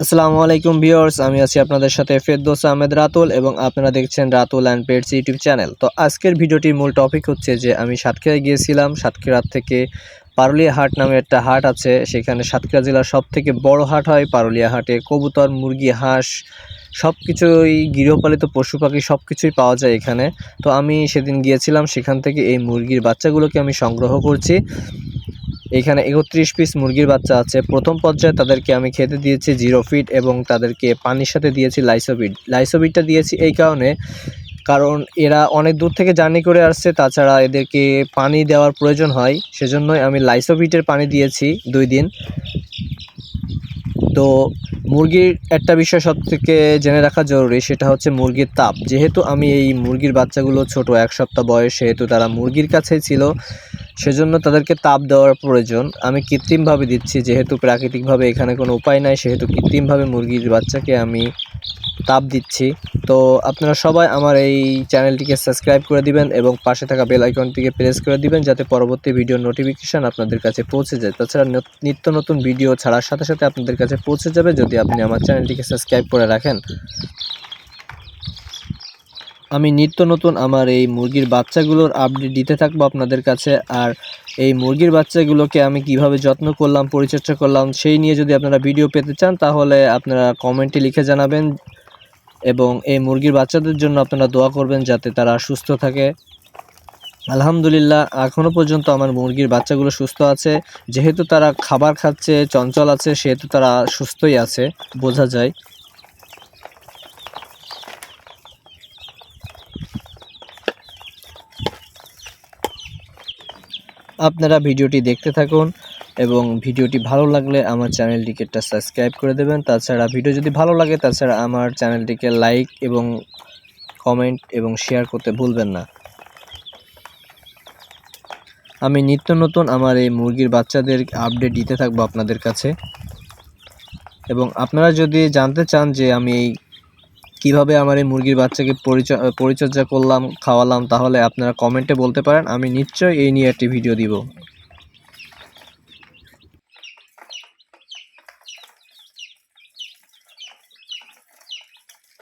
আসসালামু আলাইকুম ভিউয়ার্স, আমি আছি আপনাদের সাথে ফেরদৌস আহমেদ রাতুল এবং আপনারা দেখছেন Ratul and pets YouTube channel. তো আজকের ভিডিওটির মূল টপিক হচ্ছে যে, আমি সাতক্ষীরায় গিয়েছিলাম, সাতক্ষীরা থেকে পারুলিয়া হাট নামে একটা হাট আছে, সেখানে সাতক্ষীরা জেলার সব থেকে বড় হাট হয় পারুলিয়া হাটে। কবুতর, মুরগি, হাঁস সব কিছুই গৃহপালিত পশু পাখি সব কিছুই পাওয়া যায় এখানে। তো আমি সেদিন গিয়েছিলাম, সেখান থেকে এই মুরগির বাচ্চাগুলোকে আমি সংগ্রহ করছি। এখানে একত্রিশ পিস মুরগির বাচ্চা আছে। প্রথম পর্যায়ে তাদেরকে আমি খেতে দিয়েছি জিরো ফিট এবং তাদেরকে পানির সাথে দিয়েছি লাইসোবিট লাইসোবিটটা দিয়েছি এই কারণে, কারণ এরা অনেক দূর থেকে জার্নি করে আসছে, তাছাড়া এদেরকে পানি দেওয়ার প্রয়োজন হয়। সেজন্যই আমি লাইসোবিটের পানি দিয়েছি দুই দিন। তো মুরগির একটা বিষয় সব থেকে জেনে রাখা জরুরি, সেটা হচ্ছে মুরগির তাপ। যেহেতু আমি এই মুরগির বাচ্চাগুলো ছোট, এক সপ্তাহ বয়স, সেহেতু তারা মুরগির কাছেই ছিল সেজন্য তাদেরকে তাপ দেওয়ার প্রয়োজন। আমি কৃত্রিমভাবে দিচ্ছি, যেহেতু প্রাকৃতিকভাবে এখানে কোনো উপায় নাই, সেহেতু কৃত্রিমভাবে মুরগির বাচ্চাকে আমি তাপ দিচ্ছি। তো আপনারা সবাই আমার এই চ্যানেলটিকে সাবস্ক্রাইব করে দিবেন এবং পাশে থাকা বেল আইকনটিকে প্রেস করে দিবেন, যাতে পরবর্তী ভিডিও নোটিফিকেশান আপনাদের কাছে পৌঁছে যায়। তাছাড়া নিত্য নতুন ভিডিও ছাড়ার সাথে সাথে আপনাদের কাছে পৌঁছে যাবে যদি আপনি আমার চ্যানেলটিকে সাবস্ক্রাইব করে রাখেন। আমি নিত্য নতুন আমার এই মুরগির বাচ্চাগুলোর আপডেট দিতে থাকব আপনাদের কাছে। আর এই মুরগির বাচ্চাগুলোকে আমি কীভাবে যত্ন করলাম, পরিচর্যা করলাম, সেই নিয়ে যদি আপনারা ভিডিও পেতে চান, তাহলে আপনারা কমেন্টে লিখে জানাবেন এবং এই মুরগির বাচ্চাদের জন্য আপনারা দোয়া করবেন যাতে তারা সুস্থ থাকে। আলহামদুলিল্লাহ এখনও পর্যন্ত আমার মুরগির বাচ্চাগুলো সুস্থ আছে। যেহেতু তারা খাবার খাচ্ছে, চঞ্চল আছে, সেহেতু তারা সুস্থই আছে, বোঝা যায়। আপনারা ভিডিওটি দেখতে থাকুন এবং ভিডিওটি ভালো লাগলে আমার চ্যানেলটিকে একটা সাবস্ক্রাইব করে দেবেন। তাছাড়া ভিডিও যদি ভালো লাগে, তাছাড়া আমার চ্যানেলটিকে লাইক এবং কমেন্ট এবং শেয়ার করতে ভুলবেন না। আমি নিত্য নতুন আমার এই মুরগির বাচ্চাদের আপডেট দিতে থাকব আপনাদের কাছে। এবং আপনারা যদি জানতে চান যে আমি এই কীভাবে আমার এই মুরগির বাচ্চাকে পরিচ- পরিচর্যা করলাম, খাওয়ালাম, তাহলে আপনারা কমেন্টে বলতে পারেন, আমি নিশ্চয়ই এই নিয়ে একটি ভিডিও দিব।